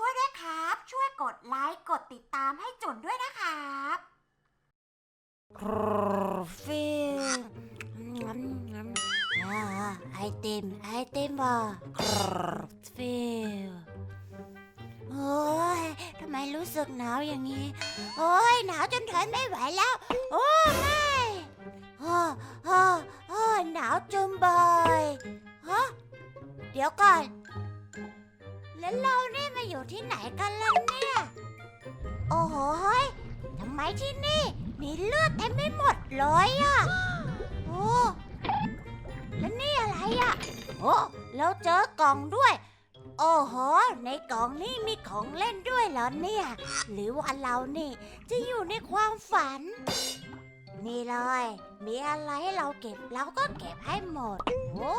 ช่วยด้วยครับ ช่วยกดไลค์กดติดตามให้จุนด้วยนะครับฟิลไอติมไอติมบ่ฟิลโอ้ยทำไมรู้สึกหนาวอย่างนี้ โอ้ยหนาวจนทนไม่ไหวแล้ว โอ้ไม่โอ้โอ้โอ้หนาวจุงเบยฮะเดี๋ยวก่อน แล้วเรานี่มาอยู่ที่ไหนกันล่ะเนี่ย โอ้โหเฮ้ยทำไมที่นี่ มีเลือดเต็มไปหมดเลยอะโอ้ แล้วนี่อะไรอะโอ้แล้วเจอกล่องด้วย โอ้โห ในกล่องนี่มีของเล่นด้วยเหรอเนี่ย หรือว่าเรานี่จะอยู่ในความฝัน นี่เลย มีอะไรให้เราเก็บเราก็เก็บให้หมด โอ้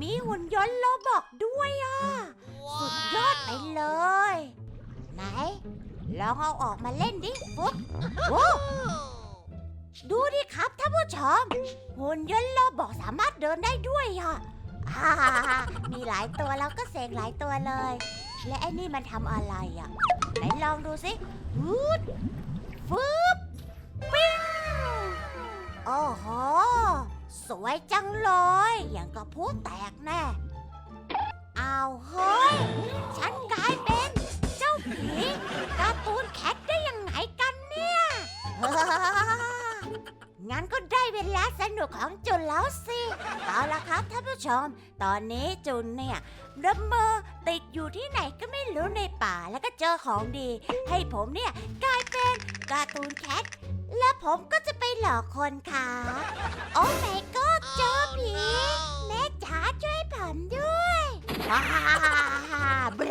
มีหุ่นยนต์โลบอกด้วยอะ สุดยอดไปเลย ไหน ลองเอาออกมาเล่นดิปุ๊บโอ้ดูดิครับท่านผู้ชมหุ่นยนต์โลบอกสามารถเดินได้ด้วยอะอ่ามีหลายตัวแล้วก็เสกหลายตัวเลย และไอ้นี่มันทำอะไรอะ ไหนลองดูสิวูดฟึบปิ้งโอ้โห สวยจังเลย อย่างกับผู้แตกแน่าวเฮ้ย ฉันกลายเป็น เจ้าผีการ์ตูนแคทได้ยังไงกันเนี่ย งั้นก็ได้เวลาสนุกของจุนแล้วสิ เอาละครับท่านผู้ชม ตอนนี้จุนเนี่ยระเมอติดอยู่ที่ไหนก็ไม่รู้ในป่าแล้วก็เจอของดี ให้ผมเนี่ยกลายเป็นการ์ตูนแคท และผมก็จะไปหลอกคนค่ะโอ้แม่ก็เจอผี ฮ่าแบร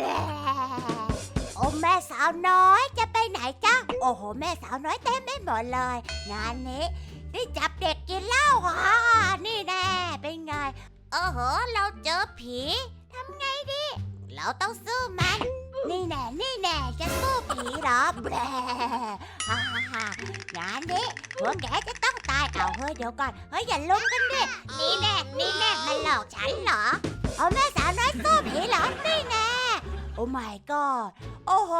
โอ้แม่สาวน้อยจะไปไหนจ๊ะ โอ้โห แม่สาวน้อยเต็มไปหมดเลย งานนี้ได้จับเด็กกินเหล้าอะนี่แน่เป็นไง โอ้โห เราเจอผีทำไงดี เราต้องสู้มัน นี่แน่ นี่แน่ จะสู้ผีเหรอแบรฮ่าฮ่างานนี้พวแกจะต้องตายเอาเฮ้ยเดี๋ยวก่อน เฮ้ยอย่าลุมกันดิ นี่แน่ นี่แน่ มันหลอกฉันเหรอ เอาแม่สาวน้อยสู้ผีเหรอนี่แน่โอ้ my god โอ้โห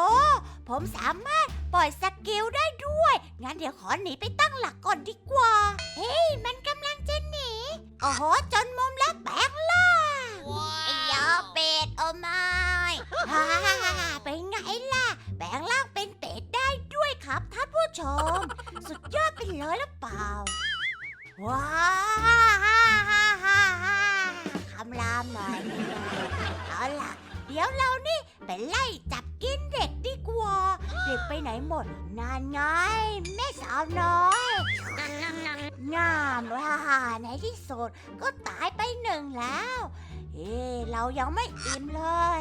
ผมสามารถปล่อยสกิลได้ด้วย งั้นเดี๋ยวขอหนีไปตั้งหลักก่อนดีกว่า เฮ้ย มันกำลังจะหนี โอ้โห จนมุมแล้วแปลงล่างไอ้ยอเป็ด โอ้ไม่ฮ่าฮ่าฮ่าฮ่าเป็นไงล่ะ แปลงร่างเป็นเป็ดได้ด้วยครับท่านผู้ชม สุดยอดไปเลยหรือเปล่า ว้า เอาล่ะ เดี๋ยวเรานี่ไปไล่จับกินเด็กดีกว่า เด็กไปไหนหมด นานไงแม่สาวน้อยงามว่าในที่สุดก็ตายไปหนึ่งแล้ว เอ๊ะเรายังไม่อิ่มเลย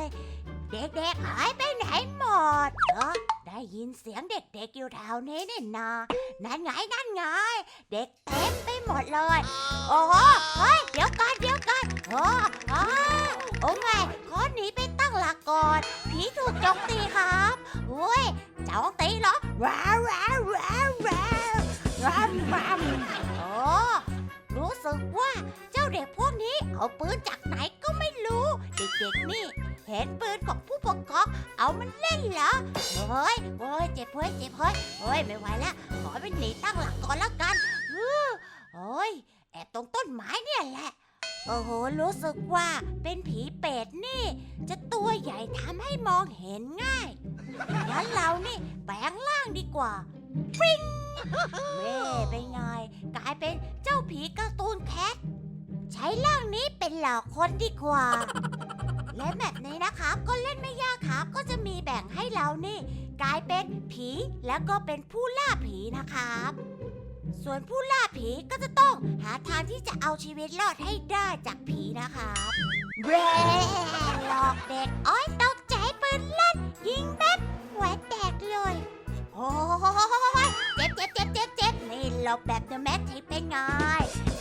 เด็กๆหายไปไหนหมดเออได้ยินเสียงเด็กๆอยู่แถวนี้นี่นานั่นไงนั่นไง เด็กเต็มไปหมดเลย โอ้โหเฮ้ย เดี๋ยวก่อนเดี๋ยวก่อนโอ้ ก่อนผีถูกโจมตีครับโอ้ยโจมตีเหรอว้าวว้าวว้าวว้าวว้าวว้าวโอ้รู้สึกว่าเจ้าเด็กพวกนี้เอาปืนจากไหนก็ไม่รู้ เด็กๆนี่ เห็นปืนของผู้ปกครองเอามันเล่นเหรอเฮ้ยโอ้ยเจ็บเฮ้ยเจ็บเฮ้ยเฮ้ยไม่ไหวแล้วขอไปหนีตั้งหลักก่อนแล้วกันอื้อโอ้ยแอบตรงต้นไม้เนี่ยแหละ โอ้โห รู้สึกว่าเป็นผีเป็ดนี่ จะตัวใหญ่ทำให้มองเห็นง่าย งั้นเรานี่แปลงร่างดีกว่าฟริ้งเม่เป็นไง กลายเป็นเจ้าผีการ์ตูนแคท ใช้ร่างนี้เป็นหลอกคนดีกว่า และแบบนี้นะครับก็เล่นไม่ยากครับก็จะมีแบ่งให้เรานี่ กลายเป็นผีแล้วก็เป็นผู้ล่าผีนะครับ ส่วนผู้ล่าผีก็จะต้องหาทางที่จะเอาชีวิตรอดให้ได้จากผีนะครับเบรหลอกเด็กอ้อยตกใจปืนลั่น ยิงแป๊บหัวแตกเลย โอ้ยเจ็บเจ็บเจ็บเจ็บเจ็บนี่หลบแบบเดอะแมททีเป็นไง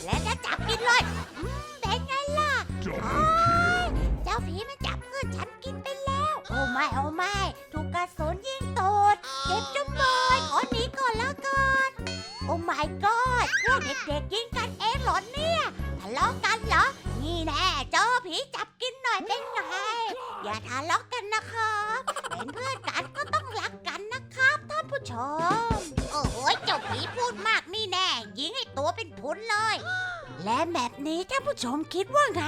และจะจับกินเลยอืมเป็นไงล่ะอ้ยเจ้าผีมันจับเพื่อนฉันกินไปแล้ว โอ้ไม่โอ้ไม่ถูกกระสุนยิงตูดเจ็บจุ๊บเลยขอหนีก่อนแล้วกัน my god พวกเด็กๆยิงกันเองเหรอเนี่ยทะเลาะกันเหรอ นี่แน่เจอผีจับกินหน่อยเป็นไง อย่าทะเลาะกันนะครับ เป็นเพื่อนกันก็ต้องรักกันนะครับท่านผู้ชม โอ้โหเจ้าผีพูดมากนี่แน่ ยิงให้ตัวเป็นพุนเลย และแบบนี้ท่านผู้ชมคิดว่าไง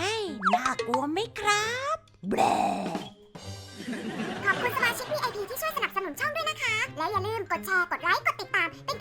น่ากลัวไหมครับแบขอบคุณสมาชิก VIP ที่ช่วยสนับสนุนช่องด้วยนะคะ และอย่าลืมกดแชร์ กดไลค์ กดติดตาม เป็น